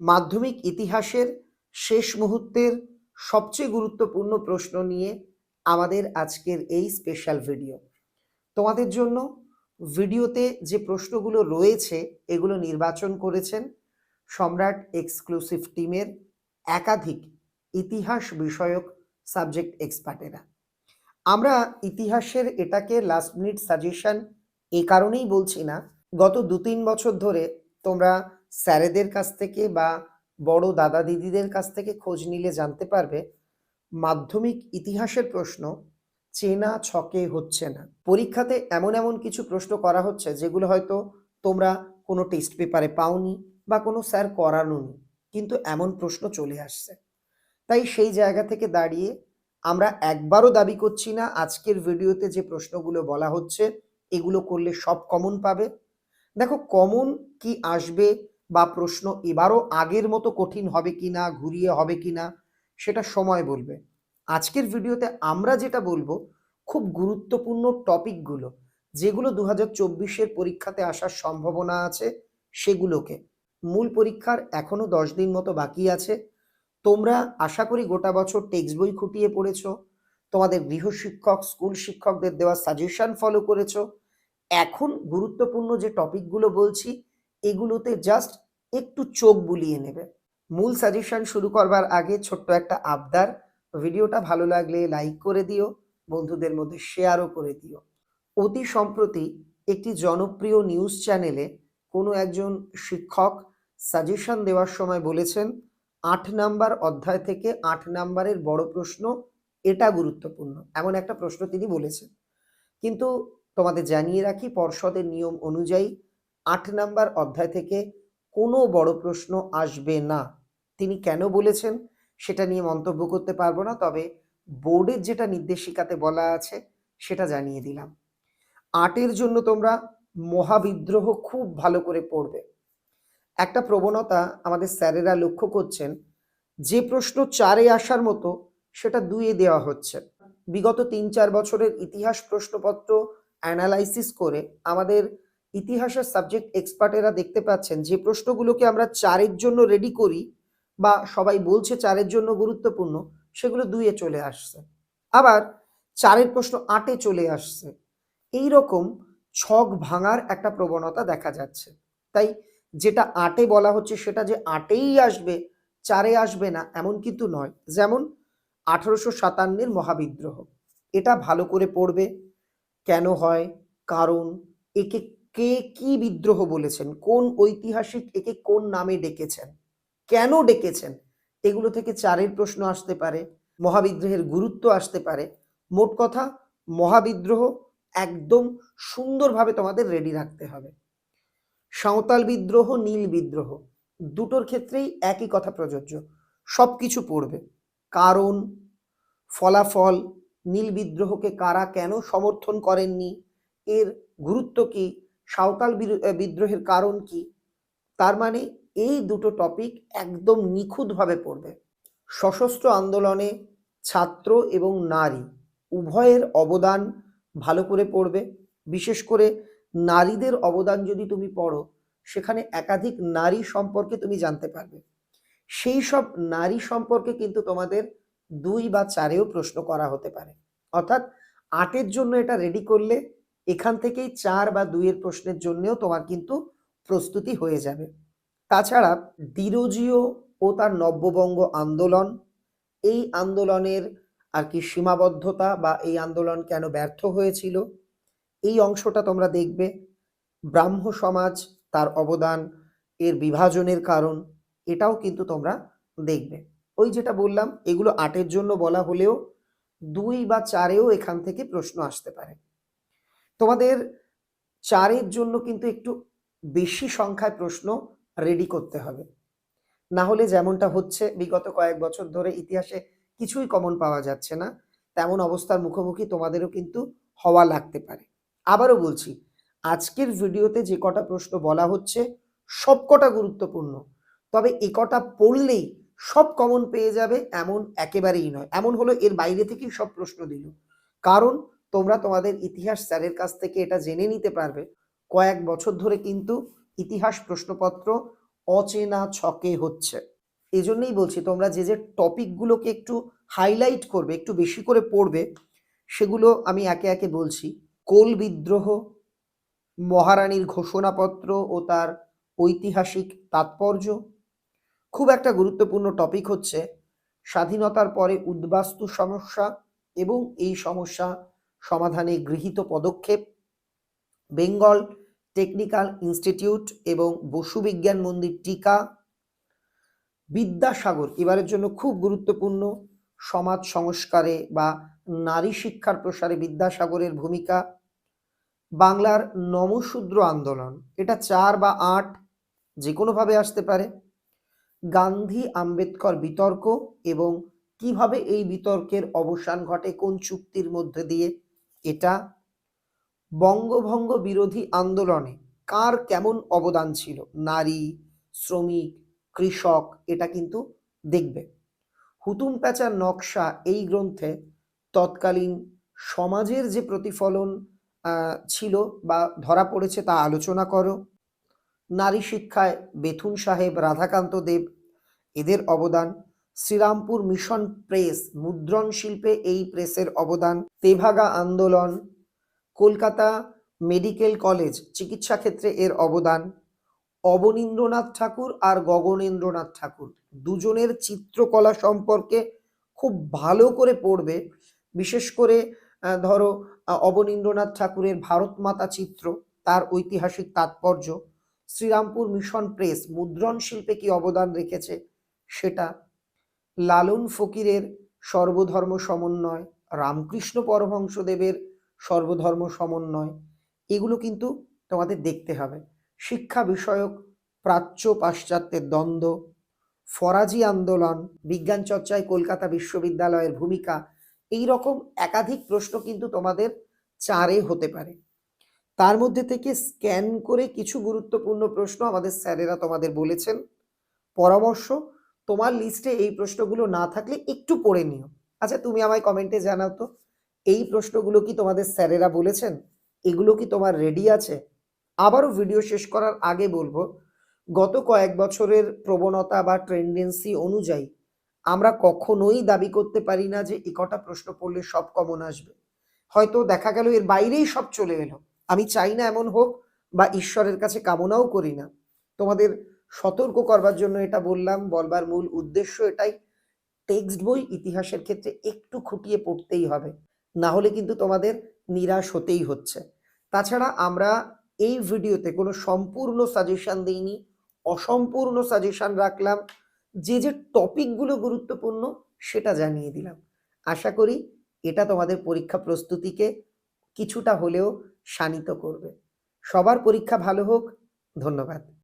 মাধ্যমিক ইতিহাসের শেষ মুহূর্তের সবচেয়ে গুরুত্বপূর্ণ প্রশ্ন নিয়ে আমাদের আজকের এই স্পেশাল ভিডিও তোমাদের জন্য ভিডিওতে যে প্রশ্নগুলো রয়েছে, এগুলো নির্বাচন করেছেন সম্রাট এক্সক্লুসিভ টিমের একাধিক ইতিহাস বিষয়ক সাবজেক্ট এক্সপার্টেরা আমরা ইতিহাসের এটাকে লাস্ট মিনিট সাজেশন এই কারণেই বলছি না, গত দু তিন বছর ধরে তোমরা স্যারেদের কাছ থেকে বা বড় দাদা দিদিদের কাছ থেকে খোঁজ নিলে জানতে পারবে, মাধ্যমিক ইতিহাসের প্রশ্ন, চেনা ছকে হচ্ছে না। পরীক্ষাতে এমন এমন কিছু প্রশ্ন করা হচ্ছে যেগুলো হয়তো তোমরা কোনো টেস্ট পেপারে পাওনি বা কোনো স্যার করানোনি কিন্তু এমন প্রশ্ন চলে আসছে। তাই সেই জায়গা থেকে দাঁড়িয়ে আমরা একবারও দাবি করছি না আজকের ভিডিওতে যে প্রশ্নগুলো বলা হচ্ছে, এগুলো করলে সব কমন পাবে। দেখো কমন কি আসবে বা প্রশ্ন এবারও আগের মতো কঠিন হবে কি না ঘুরিয়ে হবে কি না সেটা সময় বলবে। আজকের ভিডিওতে আমরা যেটা বলব, খুব গুরুত্বপূর্ণ টপিকগুলো, যেগুলো দু হাজার চব্বিশের পরীক্ষাতে আসার সম্ভাবনা আছে, সেগুলোকে। মূল পরীক্ষার এখনও দশ দিন মতো বাকি আছে। তোমরা আশা করি গোটা বছর টেক্সট বই খুঁটিয়ে পড়েছো, তোমাদের গৃহশিক্ষক, স্কুল শিক্ষকদের দেওয়া সাজেশন ফলো করেছ। এখন গুরুত্বপূর্ণ যে টপিকগুলো বলছি, এগুলোতে জাস্ট একটু চোখ বুলিয়ে নেবে। মূল সাজেশন শুরু করবার আগে ছোট্ট একটা আবদার। ভিডিওটা ভালো লাগলে লাইক করে দিও, বন্ধুদের মধ্যে শেয়ারও করে দিও। অতি সম্প্রতি একটি জনপ্রিয় নিউজ চ্যানেলে কোনো একজন শিক্ষক সাজেশন দেওয়ার সময় বলেছেন, আট নাম্বার অধ্যায় থেকে আট নাম্বারের বড় প্রশ্ন, এটা গুরুত্বপূর্ণ। এমন একটা প্রশ্ন তিনি বলেছেন। কিন্তু তোমাদের জানিয়ে রাখি, পর্ষদের নিয়ম অনুযায়ী আট নাম্বার অধ্যায় থেকে কোনো বড় প্রশ্ন আসবে না। তিনি কেন বলেছেন সেটা নিয়ে মন্তব্য করতে পারব না, তবে বোর্ডের যেটা নির্দেশিকাতে বলা আছে সেটা জানিয়ে দিলাম। আটের জন্য তোমরা মহাবিদ্রোহ খুব ভালো করে পড়বে। একটা প্রবণতা আমাদের স্যারেরা লক্ষ্য করছেন, যে প্রশ্ন চারে আসার মতো সেটা দুইয়ে দেওয়া হচ্ছে। বিগত তিন চার বছরের ইতিহাস প্রশ্নপত্র অ্যানালাইসিস করে আমাদের ইতিহাসের সাবজেক্ট এক্সপার্টেরা দেখতে পাচ্ছেন যে প্রশ্নগুলোকে আমরা চারের জন্য রেডি করি বা সবাই বলছে চারের জন্য গুরুত্বপূর্ণ, সেগুলো দুইয়ে চলে আসছে। আবার চারের প্রশ্ন আটে চলে আসছে। এই রকম ছক ভাঙার একটা প্রবণতা দেখা যাচ্ছে। তাই যেটা আটে বলা হচ্ছে সেটা যে আটেই আসবে, চারে আসবে না, এমন কিন্তু নয়। যেমন আঠারোশো সাতান্নের মহাবিদ্রোহ। এটা ভালো করে পড়বে। কেন হয়? কারণ একে কে কি বিদ্রোহ বলেছেন? কোন ঐতিহাসিক একে কোন নামে ডেকেছেন? কেন ডেকেছেন? এগুলো থেকে চারের প্রশ্ন আসতে পারে, মহাবিদ্রোহের গুরুত্ব আসতে পারে। মোট কথা, মহাবিদ্রোহ একদম সুন্দরভাবে তোমাদের রেডি রাখতে হবে। সাঁওতাল বিদ্রোহ, নীল বিদ্রোহ, দুটোর ক্ষেত্রেই একই কথা প্রযোজ্য। সব কিছু পড়বে। কারণ, ফলাফল, নীল বিদ্রোহকে কারা কেন সমর্থন করেননি? এর গুরুত্ব কি? সাঁওতাল বিদ্রোহের কারণ কি? তার মানে এই দুটো টপিক একদম নিখুঁতভাবে পড়বে। সশস্ত্র আন্দোলনে ছাত্র এবং নারী উভয়ের অবদান ভালো করে পড়বে। বিশেষ করে নারীদের অবদান যদি তুমি পড়ো, সেখানে একাধিক নারী সম্পর্কে তুমি জানতে পারবে। সেই সব নারী সম্পর্কে কিন্তু তোমাদের দুই বা চারেও প্রশ্ন করা হতে পারে। অর্থাৎ আটের জন্য এটা রেডি করলে এখান থেকেই চার বা দুইয়ের প্রশ্নের জন্যও তোমার কিন্তু প্রস্তুতি হয়ে যাবে। তাছাড়া ডিরোজিও ও তার নব্যবঙ্গ আন্দোলন এই আন্দোলনের আর কি সীমাবদ্ধতা বা এই আন্দোলন কেন ব্যর্থ হয়েছিল এই অংশটা তোমরা দেখবে। ব্রাহ্ম সমাজ তার অবদান এর বিভাজনের কারণ এটাও কিন্তু তোমরা দেখবে। ওই যেটা বললাম এগুলো আটের জন্য বলা হলেও দুই বা চারেও এখান থেকে প্রশ্ন আসতে পারে। তোমাদের চারের জন্য কিন্তু একটু বেশি সংখ্যায় প্রশ্ন রেডি করতে হবে। না হলে যেমনটা হচ্ছে, বিগত কয়েক বছর ধরে ইতিহাসে কিছুই কমন পাওয়া যাচ্ছে না। তেমন অবস্থার মুখোমুখি তোমাদেরও কিন্তু হওয়া লাগতে পারে। আবারও বলছি, আজকের ভিডিওতে যে কটা প্রশ্ন বলা হচ্ছে, সব কটা গুরুত্বপূর্ণ। তবে এ কটা পড়লেই সব কমন পেয়ে যাবে, এমন একেবারেই নয়। এমন হলো এর বাইরে থেকেই সব প্রশ্ন দিল। কারণ তোমরা তোমাদের ইতিহাস স্যারের কাছ থেকে এটা জেনে নিতে পারবে। কয়েক বছর ধরে কিন্তু ইতিহাস প্রশ্নপত্র অচেনা ছকে হচ্ছে। এজন্যই বলছি, তোমরা যে যে টপিকগুলোকে একটু হাইলাইট করবে, একটু বেশি করে পড়বে, সেগুলো আমি একে একে বলছি। কোল বিদ্রোহ, মহারানীর ঘোষণাপত্র ও তার ঐতিহাসিক তাৎপর্য। খুব একটা গুরুত্বপূর্ণ টপিক হচ্ছে স্বাধীনতার পরে উদ্বাস্তু সমস্যা এবং এই সমস্যা সমাধানে গৃহীত পদক্ষেপ, বেঙ্গল টেকনিক্যাল ইনস্টিটিউট এবং বসু বিজ্ঞান মন্দির টিকা, বিদ্যাসাগর, এবারের জন্য খুব গুরুত্বপূর্ণ সমাজ সংস্কারে বা নারী শিক্ষার প্রসারে বিদ্যাসাগরের ভূমিকা, বাংলার নমশূদ্র আন্দোলন, এটা চার বা আট যে কোনোভাবে আসতে পারে, গান্ধী আম্বেদকর বিতর্ক এবং কীভাবে এই বিতর্কের অবসান ঘটে, কোন চুক্তির মধ্যে দিয়ে এটা বঙ্গভঙ্গ বিরোধী আন্দোলনে কার কেমন অবদান ছিল? নারী, শ্রমিক, কৃষক, এটা কিন্তু দেখবে। হুতুম প্যাঁচার নকশা এই গ্রন্থে তৎকালীন সমাজের যে প্রতিফলন ছিল বা ধরা পড়েছে তা আলোচনা করো। নারী শিক্ষায় বেথুন সাহেব, রাধাকান্ত দেব, এদের অবদান শ্রীরামপুর মিশন প্রেস, মুদ্রণ শিল্পে এই প্রেসের অবদান। তেভাগা আন্দোলন, কলকাতা মেডিকেল কলেজ, চিকিৎসা ক্ষেত্রে এর অবদান। অবনীন্দ্রনাথ ঠাকুর আর গগনেন্দ্রনাথ ঠাকুর। দুজনের চিত্রকলা সম্পর্কে খুব ভালো করে পড়বে। বিশেষ করে ধরো অবনীন্দ্রনাথ ঠাকুরের ভারত মাতা চিত্র, তার ঐতিহাসিক তাৎপর্য। শ্রীরামপুর মিশন প্রেস, মুদ্রণ শিল্পে কি অবদান রেখেছে সেটা লালন ফকিরের সর্বধর্ম সমন্বয়, রামকৃষ্ণ পরমহংসদেবের সর্বধর্ম সমন্বয়, এগুলো কিন্তু তোমাদের দেখতে হবে। শিক্ষা বিষয়ক, প্রাচ্য পাশ্চাত্যের দ্বন্দ্ব, ফরাজি আন্দোলন, বিজ্ঞান চর্চায় কলকাতা বিশ্ববিদ্যালয়ের ভূমিকা, এই রকম একাধিক প্রশ্ন কিন্তু তোমাদের চারে হতে পারে। তার মধ্যে থেকে স্ক্যান করে কিছু গুরুত্বপূর্ণ প্রশ্ন আমাদের স্যারেরা তোমাদের বলেছেন। পরামর্শ তোমার লিস্টে এই প্রশ্নগুলো না থাকলে একটু পড়ে নিও। আচ্ছা তুমি আমায় কমেন্টে জানাও তো, এই প্রশ্নগুলো কি তোমাদের স্যারেরা বলেছেন? এগুলো কি তোমার রেডি আছে? আবারও ভিডিও শেষ করার আগে বলব, গত কয়েক বছরের প্রবণতা বা ট্রেন্ডেন্সি অনুযায়ী আমরা কখনোই দাবি করতে পারি না যে এ কটা প্রশ্ন পড়লে সব কমন আসবে। হয়তো দেখা গেল এর বাইরেই সব চলে এলো। আমি চাই না এমন হোক বা ঈশ্বরের কাছে কামনাও করি না। তোমাদের সতর্ক করবার জন্য এটা বললাম। বলবার মূল উদ্দেশ্য এটাই, টেক্সট বই ইতিহাসের ক্ষেত্রে একটু খুঁটিয়ে পড়তেই হবে না হলে কিন্তু তোমাদের নিরাশ হতেই হচ্ছে। তাছাড়া আমরা এই ভিডিওতে কোনো সম্পূর্ণ সাজেশন দিইনি, অসম্পূর্ণ সাজেশন রাখলাম, যে যে টপিকগুলো গুরুত্বপূর্ণ সেটা জানিয়ে দিলাম। আশা করি এটা তোমাদের পরীক্ষা প্রস্তুতিকে কিছুটা হলেও শানিত করবে। সবার পরীক্ষা ভালো হোক, ধন্যবাদ।